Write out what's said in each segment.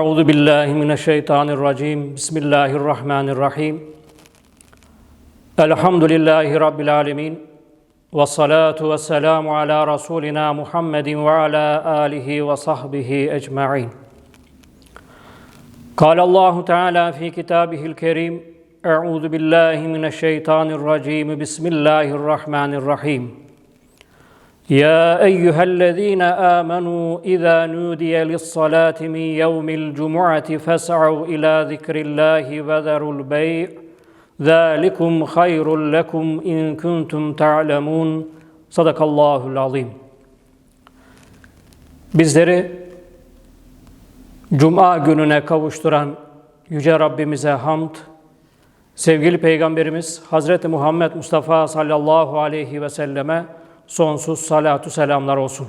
أعوذ بالله من الشيطان الرجيم بسم الله الرحمن الرحيم الحمد لله رب العالمين والصلاة والسلام على رسولنا محمد وعلى آله وصحبه أجمعين قال الله تعالى في كتابه الكريم أعوذ بالله من الشيطان الرجيم بسم الله الرحمن الرحيم يا أيها الذين آمنوا إذا نودي للصلاة من يوم الجمعة فاسعوا إلى ذكر الله وذروا البيع ذلكم خير لكم إن كنتم تعلمون صدق الله العظيم Bizleri Cuma gününe kavuşturan Yüce Rabbimize hamd, sevgili Peygamberimiz Hazreti Muhammed Mustafa sallallahu aleyhi ve selleme sonsuz salatu selamlar olsun.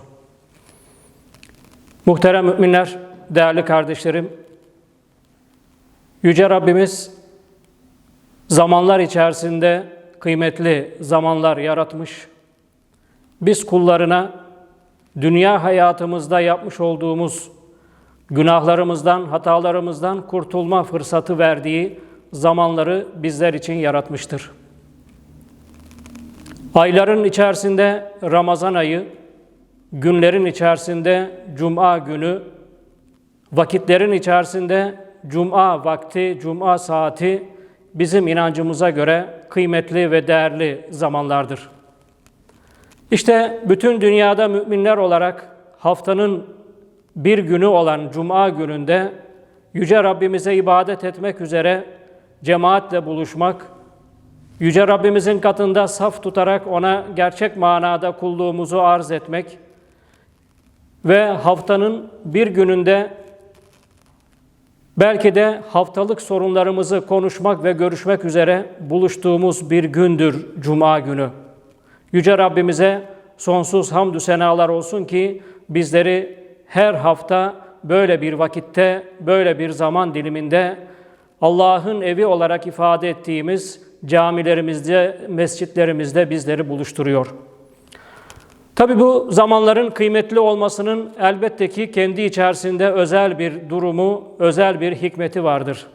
Muhterem müminler, değerli kardeşlerim, Yüce Rabbimiz zamanlar içerisinde kıymetli zamanlar yaratmış. Biz kullarına dünya hayatımızda yapmış olduğumuz günahlarımızdan, hatalarımızdan kurtulma fırsatı verdiği zamanları bizler için yaratmıştır. Ayların içerisinde Ramazan ayı, günlerin içerisinde Cuma günü, vakitlerin içerisinde Cuma vakti, Cuma saati bizim inancımıza göre kıymetli ve değerli zamanlardır. İşte bütün dünyada müminler olarak haftanın bir günü olan Cuma gününde Yüce Rabbimize ibadet etmek üzere cemaatle buluşmak, Yüce Rabbimizin katında saf tutarak ona gerçek manada kulluğumuzu arz etmek ve haftanın bir gününde belki de haftalık sorunlarımızı konuşmak ve görüşmek üzere buluştuğumuz bir gündür Cuma günü. Yüce Rabbimize sonsuz hamdü senalar olsun ki bizleri her hafta böyle bir vakitte, böyle bir zaman diliminde Allah'ın evi olarak ifade ettiğimiz camilerimizde, mescitlerimizde bizleri buluşturuyor. Tabi bu zamanların kıymetli olmasının elbette ki kendi içerisinde özel bir durumu, özel bir hikmeti vardır.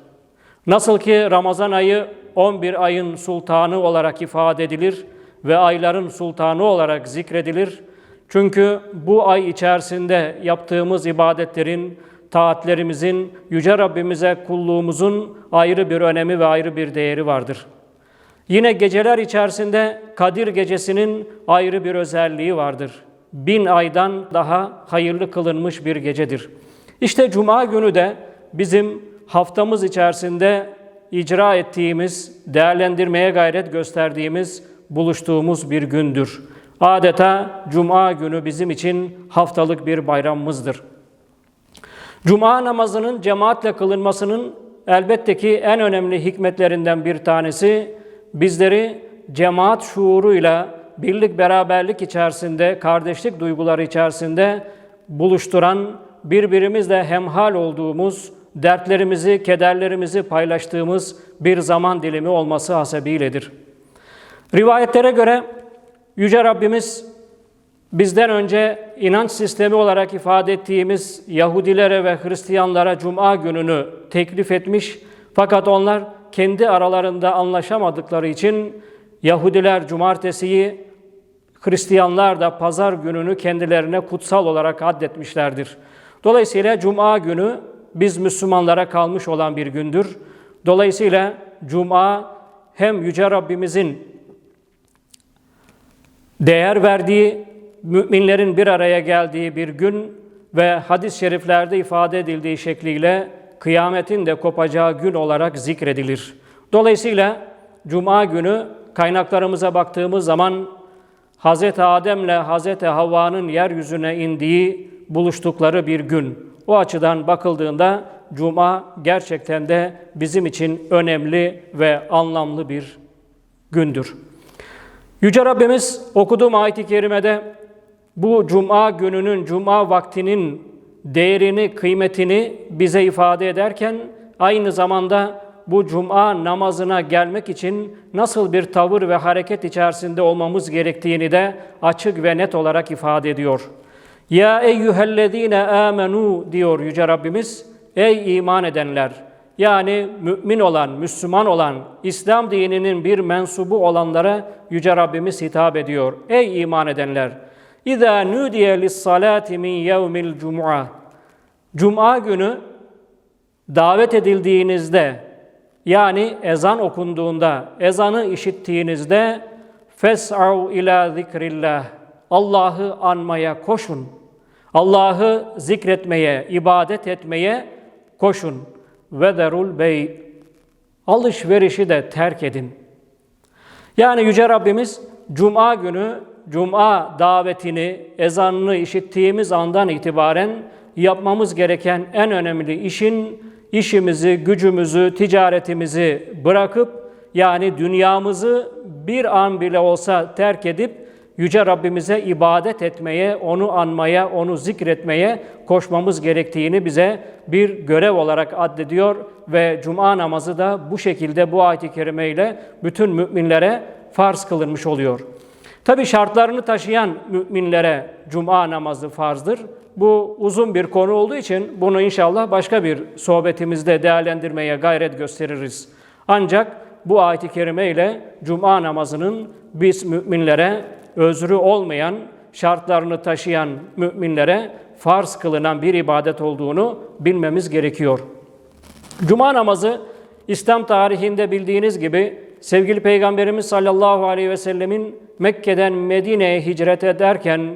Nasıl ki Ramazan ayı 11 ayın sultanı olarak ifade edilir ve ayların sultanı olarak zikredilir. Çünkü bu ay içerisinde yaptığımız ibadetlerin, taatlerimizin, Yüce Rabbimize kulluğumuzun ayrı bir önemi ve ayrı bir değeri vardır. Yine geceler içerisinde Kadir gecesinin ayrı bir özelliği vardır. Bin aydan daha hayırlı kılınmış bir gecedir. İşte Cuma günü de bizim haftamız içerisinde icra ettiğimiz, değerlendirmeye gayret gösterdiğimiz, buluştuğumuz bir gündür. Adeta Cuma günü bizim için haftalık bir bayramımızdır. Cuma namazının cemaatle kılınmasının elbette ki en önemli hikmetlerinden bir tanesi bizleri cemaat şuuruyla birlik beraberlik içerisinde, kardeşlik duyguları içerisinde buluşturan, birbirimizle hemhal olduğumuz, dertlerimizi, kederlerimizi paylaştığımız bir zaman dilimi olması hasebiyledir. Rivayetlere göre Yüce Rabbimiz bizden önce inanç sistemi olarak ifade ettiğimiz Yahudilere ve Hristiyanlara Cuma gününü teklif etmiş fakat onlar kendi aralarında anlaşamadıkları için Yahudiler cumartesiyi, Hristiyanlar da pazar gününü kendilerine kutsal olarak addetmişlerdir. Dolayısıyla cuma günü biz Müslümanlara kalmış olan bir gündür. Dolayısıyla cuma hem Yüce Rabbimizin değer verdiği, müminlerin bir araya geldiği bir gün ve hadis-i şeriflerde ifade edildiği şekliyle kıyametin de kopacağı gün olarak zikredilir. Dolayısıyla Cuma günü kaynaklarımıza baktığımız zaman Hz. Adem ile Hz. Havva'nın yeryüzüne indiği, buluştukları bir gün. O açıdan bakıldığında Cuma gerçekten de bizim için önemli ve anlamlı bir gündür. Yüce Rabbimiz okuduğum ayet-i kerimede bu Cuma gününün, Cuma vaktinin değerini, kıymetini bize ifade ederken aynı zamanda bu cuma namazına gelmek için nasıl bir tavır ve hareket içerisinde olmamız gerektiğini de açık ve net olarak ifade ediyor. Ya eyyühellezine amenu diyor Yüce Rabbimiz. Ey iman edenler! Yani mümin olan, Müslüman olan, İslam dininin bir mensubu olanlara Yüce Rabbimiz hitap ediyor. Ey iman edenler! İza nudiye lis-salati min yevmil cum'a. Cuma günü davet edildiğinizde yani ezan okunduğunda, ezanı işittiğinizde fes'au ila zikrillah. Allah'ı anmaya koşun. Allah'ı zikretmeye, ibadet etmeye koşun. Ve derul bey. Alışverişi de terk edin. Yani Yüce Rabbimiz Cuma günü Cuma davetini, ezanını işittiğimiz andan itibaren yapmamız gereken en önemli işin işimizi, gücümüzü, ticaretimizi bırakıp yani dünyamızı bir an bile olsa terk edip Yüce Rabbimize ibadet etmeye, onu anmaya, onu zikretmeye koşmamız gerektiğini bize bir görev olarak addediyor ve cuma namazı da bu şekilde bu ayet-i kerimeyle bütün müminlere farz kılınmış oluyor. Tabi şartlarını taşıyan müminlere cuma namazı farzdır. Bu uzun bir konu olduğu için bunu inşallah başka bir sohbetimizde değerlendirmeye gayret gösteririz. Ancak bu ayet-i kerime ile cuma namazının biz müminlere özrü olmayan, şartlarını taşıyan müminlere farz kılınan bir ibadet olduğunu bilmemiz gerekiyor. Cuma namazı İslam tarihinde bildiğiniz gibi sevgili Peygamberimiz sallallahu aleyhi ve sellemin Mekke'den Medine'ye hicret ederken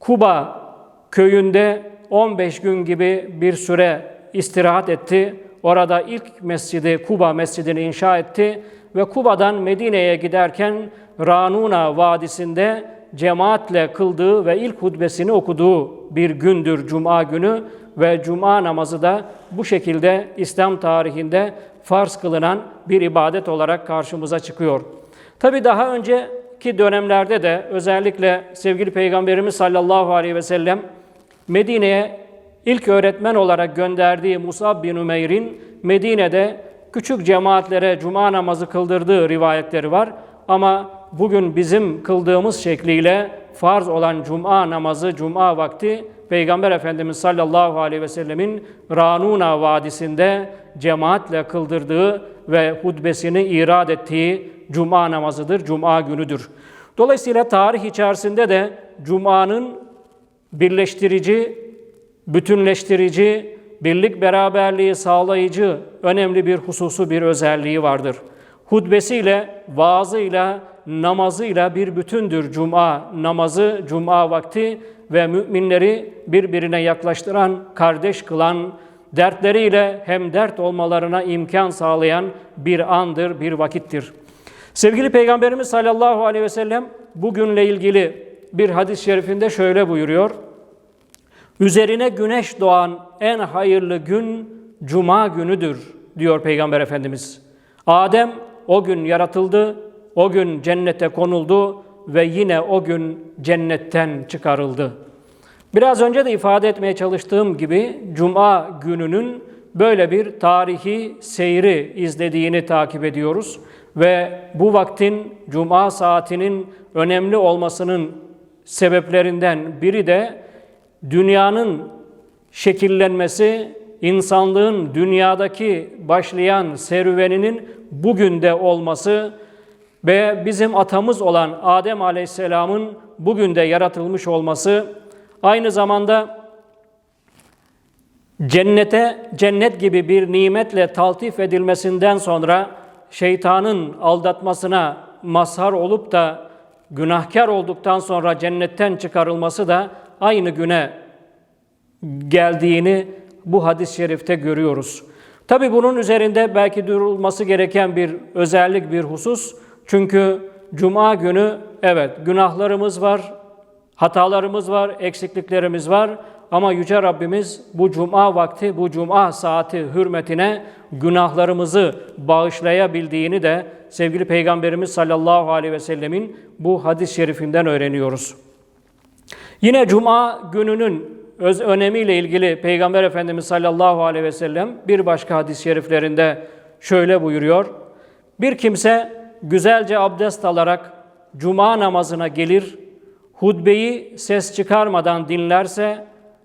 Kuba köyünde 15 gün gibi bir süre istirahat etti. Orada ilk mescidi Kuba mescidini inşa etti ve Kuba'dan Medine'ye giderken Ranuna Vadisi'nde cemaatle kıldığı ve ilk hutbesini okuduğu bir gündür Cuma günü ve Cuma namazı da bu şekilde İslam tarihinde farz kılınan bir ibadet olarak karşımıza çıkıyor. Tabi daha önceki dönemlerde de özellikle sevgili Peygamberimiz sallallahu aleyhi ve sellem Medine'ye ilk öğretmen olarak gönderdiği Musab bin Ümeyr'in Medine'de küçük cemaatlere cuma namazı kıldırdığı rivayetleri var. Ama bugün bizim kıldığımız şekliyle farz olan cuma namazı, cuma vakti Peygamber Efendimiz sallallahu aleyhi ve sellemin Ranuna Vadisi'nde cemaatle kıldırdığı ve hutbesini irad ettiği cuma namazıdır, cuma günüdür. Dolayısıyla tarih içerisinde de cumanın birleştirici, bütünleştirici, birlik beraberliği sağlayıcı önemli bir hususu, bir özelliği vardır. Hutbesiyle, vaazıyla, namazıyla bir bütündür cuma namazı, cuma vakti ve müminleri birbirine yaklaştıran, kardeş kılan, dertleriyle hem dert olmalarına imkan sağlayan bir andır, bir vakittir. Sevgili Peygamberimiz sallallahu aleyhi ve sellem bugünle ilgili bir hadis-i şerifinde şöyle buyuruyor. Üzerine güneş doğan en hayırlı gün cuma günüdür diyor Peygamber Efendimiz. Adem o gün yaratıldı, o gün cennete konuldu ve yine o gün cennetten çıkarıldı. Biraz önce de ifade etmeye çalıştığım gibi cuma gününün böyle bir tarihi seyri izlediğini takip ediyoruz ve bu vaktin cuma saatinin önemli olmasının sebeplerinden biri de dünyanın şekillenmesi, insanlığın dünyadaki başlayan serüveninin bugün de olması ve bizim atamız olan Adem Aleyhisselam'ın bugün de yaratılmış olması aynı zamanda cennete cennet gibi bir nimetle taltif edilmesinden sonra şeytanın aldatmasına mazhar olup da günahkar olduktan sonra cennetten çıkarılması da aynı güne geldiğini bu hadis-i şerifte görüyoruz. Tabi bunun üzerinde belki durulması gereken bir özellik, bir husus. Çünkü cuma günü evet günahlarımız var, hatalarımız var, eksikliklerimiz var. Ama Yüce Rabbimiz bu cuma vakti, bu cuma saati hürmetine günahlarımızı bağışlayabildiğini de sevgili Peygamberimiz sallallahu aleyhi ve sellemin bu hadis-i şerifinden öğreniyoruz. Yine cuma gününün öz önemiyle ilgili Peygamber Efendimiz sallallahu aleyhi ve sellem bir başka hadis-i şeriflerinde şöyle buyuruyor. Bir kimse güzelce abdest alarak cuma namazına gelir, hutbeyi ses çıkarmadan dinlerse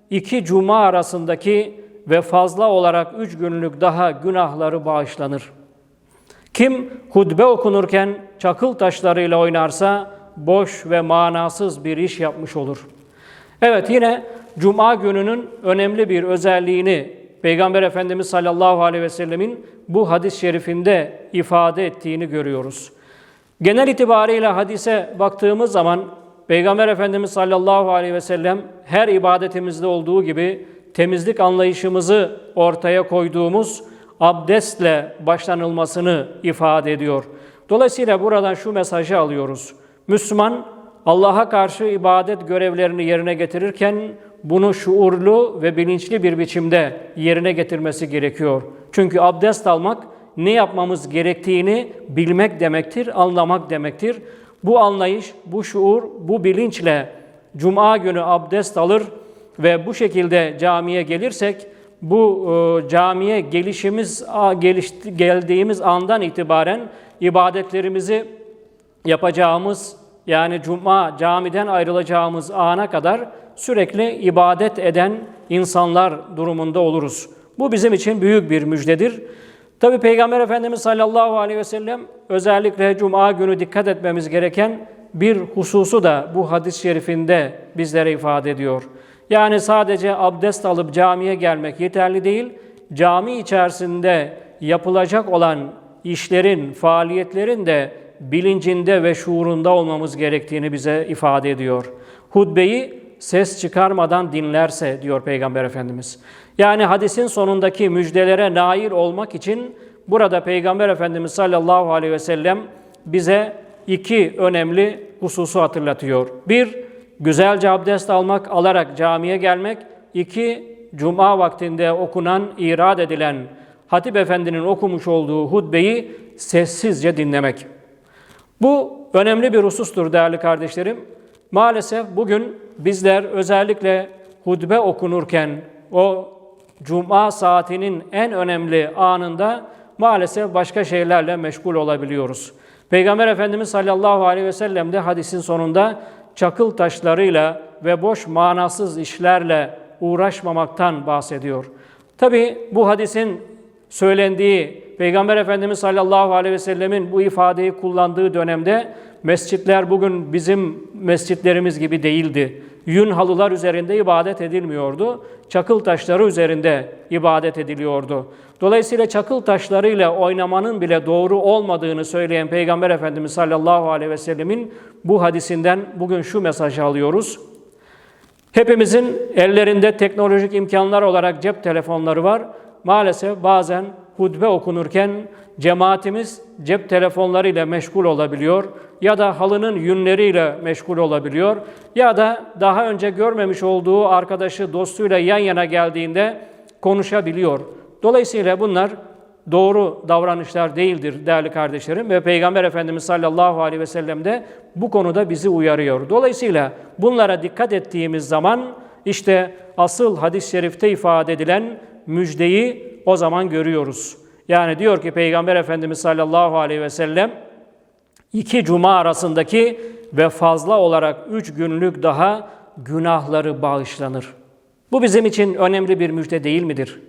iki cuma arasındaki ve fazla olarak üç günlük daha günahları bağışlanır. Kim hutbe okunurken çakıl taşlarıyla oynarsa boş ve manasız bir iş yapmış olur. Evet yine Cuma gününün önemli bir özelliğini Peygamber Efendimiz sallallahu aleyhi ve sellemin bu hadis-i şerifinde ifade ettiğini görüyoruz. Genel itibariyle hadise baktığımız zaman Peygamber Efendimiz sallallahu aleyhi ve sellem her ibadetimizde olduğu gibi temizlik anlayışımızı ortaya koyduğumuz abdestle başlanılmasını ifade ediyor. Dolayısıyla buradan şu mesajı alıyoruz. Müslüman Allah'a karşı ibadet görevlerini yerine getirirken bunu şuurlu ve bilinçli bir biçimde yerine getirmesi gerekiyor. Çünkü abdest almak ne yapmamız gerektiğini bilmek demektir, anlamak demektir. Bu anlayış, bu şuur, bu bilinçle cuma günü abdest alır ve bu şekilde camiye gelirsek bu e, camiye gelişimiz geliş, geldiğimiz andan itibaren ibadetlerimizi yapacağımız yani cuma camiden ayrılacağımız ana kadar sürekli ibadet eden insanlar durumunda oluruz. Bu bizim için büyük bir müjdedir. Tabi Peygamber Efendimiz sallallahu aleyhi ve sellem özellikle cuma günü dikkat etmemiz gereken bir hususu da bu hadis-i şerifinde bizlere ifade ediyor. Yani sadece abdest alıp camiye gelmek yeterli değil, cami içerisinde yapılacak olan işlerin, faaliyetlerin de bilincinde ve şuurunda olmamız gerektiğini bize ifade ediyor. Hutbeyi ses çıkarmadan dinlerse diyor Peygamber Efendimiz. Yani hadisin sonundaki müjdelere nail olmak için burada Peygamber Efendimiz sallallahu aleyhi ve sellem bize iki önemli hususu hatırlatıyor. Bir, güzelce abdest almak, alarak camiye gelmek. İki, cuma vaktinde okunan, irad edilen Hatip Efendi'nin okumuş olduğu hutbeyi sessizce dinlemek. Bu önemli bir husustur değerli kardeşlerim. Maalesef bugün bizler özellikle hutbe okunurken o cuma saatinin en önemli anında maalesef başka şeylerle meşgul olabiliyoruz. Peygamber Efendimiz sallallahu aleyhi ve sellem de hadisin sonunda çakıl taşlarıyla ve boş manasız işlerle uğraşmamaktan bahsediyor. Tabi bu hadisin söylendiği Peygamber Efendimiz sallallahu aleyhi ve sellemin bu ifadeyi kullandığı dönemde mescitler bugün bizim mescitlerimiz gibi değildi. Yün halılar üzerinde ibadet edilmiyordu. Çakıl taşları üzerinde ibadet ediliyordu. Dolayısıyla çakıl taşlarıyla oynamanın bile doğru olmadığını söyleyen Peygamber Efendimiz sallallahu aleyhi ve sellemin bu hadisinden bugün şu mesajı alıyoruz. Hepimizin ellerinde teknolojik imkanlar olarak cep telefonları var. Maalesef bazen hutbe okunurken cemaatimiz cep telefonlarıyla meşgul olabiliyor ya da halının yünleriyle meşgul olabiliyor ya da daha önce görmemiş olduğu arkadaşı dostuyla yan yana geldiğinde konuşabiliyor. Dolayısıyla bunlar doğru davranışlar değildir değerli kardeşlerim ve Peygamber Efendimiz sallallahu aleyhi ve sellem de bu konuda bizi uyarıyor. Dolayısıyla bunlara dikkat ettiğimiz zaman işte asıl hadis-i şerifte ifade edilen müjdeyi o zaman görüyoruz. Yani diyor ki Peygamber Efendimiz sallallahu aleyhi ve sellem iki cuma arasındaki ve fazla olarak üç günlük daha günahları bağışlanır. Bu bizim için önemli bir müjde değil midir?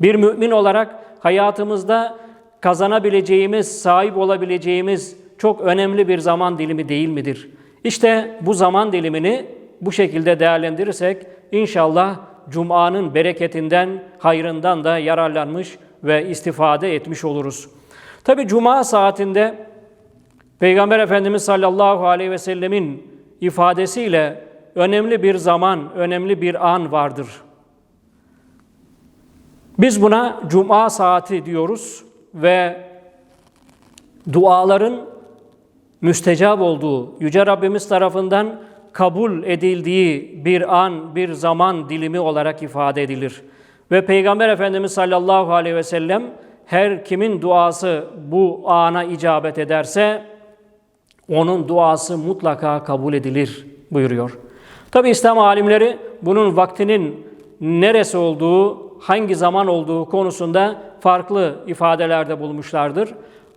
Bir mümin olarak hayatımızda kazanabileceğimiz, sahip olabileceğimiz çok önemli bir zaman dilimi değil midir? İşte bu zaman dilimini bu şekilde değerlendirirsek inşallah Cuma'nın bereketinden, hayrından da yararlanmış ve istifade etmiş oluruz. Tabi Cuma saatinde Peygamber Efendimiz sallallahu aleyhi ve sellemin ifadesiyle önemli bir zaman, önemli bir an vardır. Biz buna Cuma saati diyoruz ve duaların müstecap olduğu, Yüce Rabbimiz tarafından kabul edildiği bir an, bir zaman dilimi olarak ifade edilir. Ve Peygamber Efendimiz sallallahu aleyhi ve sellem her kimin duası bu ana icabet ederse onun duası mutlaka kabul edilir buyuruyor. Tabi İslam alimleri bunun vaktinin neresi olduğu, hangi zaman olduğu konusunda farklı ifadelerde bulmuşlardır.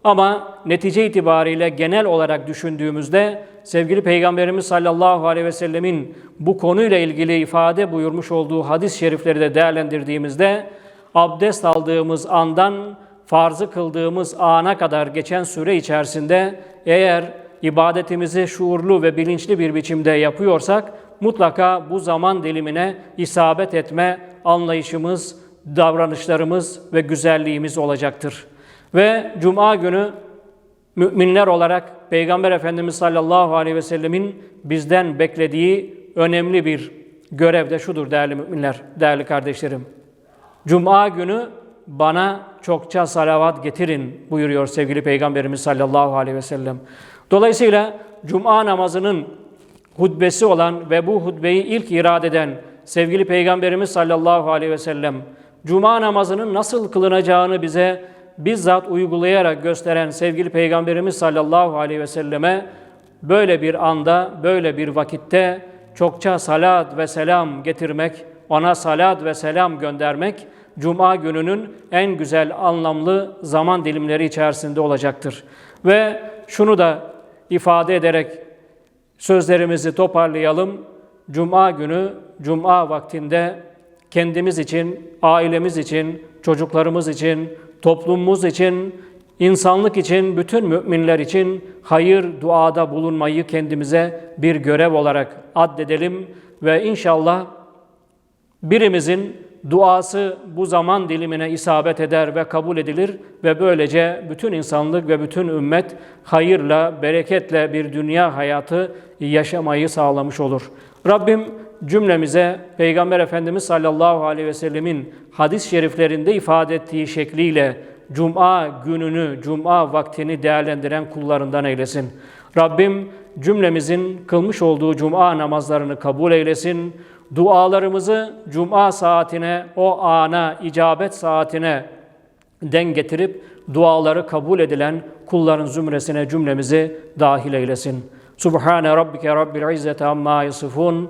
Ama netice itibariyle genel olarak düşündüğümüzde sevgili Peygamberimiz sallallahu aleyhi ve sellemin bu konuyla ilgili ifade buyurmuş olduğu hadis-i şerifleri de değerlendirdiğimizde abdest aldığımız andan farzı kıldığımız ana kadar geçen süre içerisinde eğer ibadetimizi şuurlu ve bilinçli bir biçimde yapıyorsak mutlaka bu zaman dilimine isabet etme anlayışımız, davranışlarımız ve güzelliğimiz olacaktır. Ve cuma günü müminler olarak Peygamber Efendimiz sallallahu aleyhi ve sellemin bizden beklediği önemli bir görev de şudur değerli müminler, değerli kardeşlerim. Cuma günü bana çokça salavat getirin buyuruyor sevgili Peygamberimiz sallallahu aleyhi ve sellem. Dolayısıyla cuma namazının hutbesi olan ve bu hutbeyi ilk irad eden sevgili Peygamberimiz sallallahu aleyhi ve sellem cuma namazının nasıl kılınacağını bize bizzat uygulayarak gösteren sevgili Peygamberimiz sallallahu aleyhi ve selleme böyle bir anda, böyle bir vakitte çokça salat ve selam getirmek, ona salat ve selam göndermek Cuma gününün en güzel anlamlı zaman dilimleri içerisinde olacaktır. Ve şunu da ifade ederek sözlerimizi toparlayalım. Cuma günü, Cuma vaktinde kendimiz için, ailemiz için, çocuklarımız için, toplumumuz için, insanlık için, bütün müminler için hayır duada bulunmayı kendimize bir görev olarak addedelim ve inşallah birimizin duası bu zaman dilimine isabet eder ve kabul edilir ve böylece bütün insanlık ve bütün ümmet hayırla, bereketle bir dünya hayatı yaşamayı sağlamış olur. Rabbim cümlemize Peygamber Efendimiz sallallahu aleyhi ve sellemin hadis-i şeriflerinde ifade ettiği şekliyle Cuma gününü, Cuma vaktini değerlendiren kullarından eylesin. Rabbim cümlemizin kılmış olduğu Cuma namazlarını kabul eylesin. Dualarımızı Cuma saatine, o ana, icabet saatine den getirip duaları kabul edilen kulların zümresine cümlemizi dahil eylesin. Subhane rabbike rabbil izzeti amma yasifun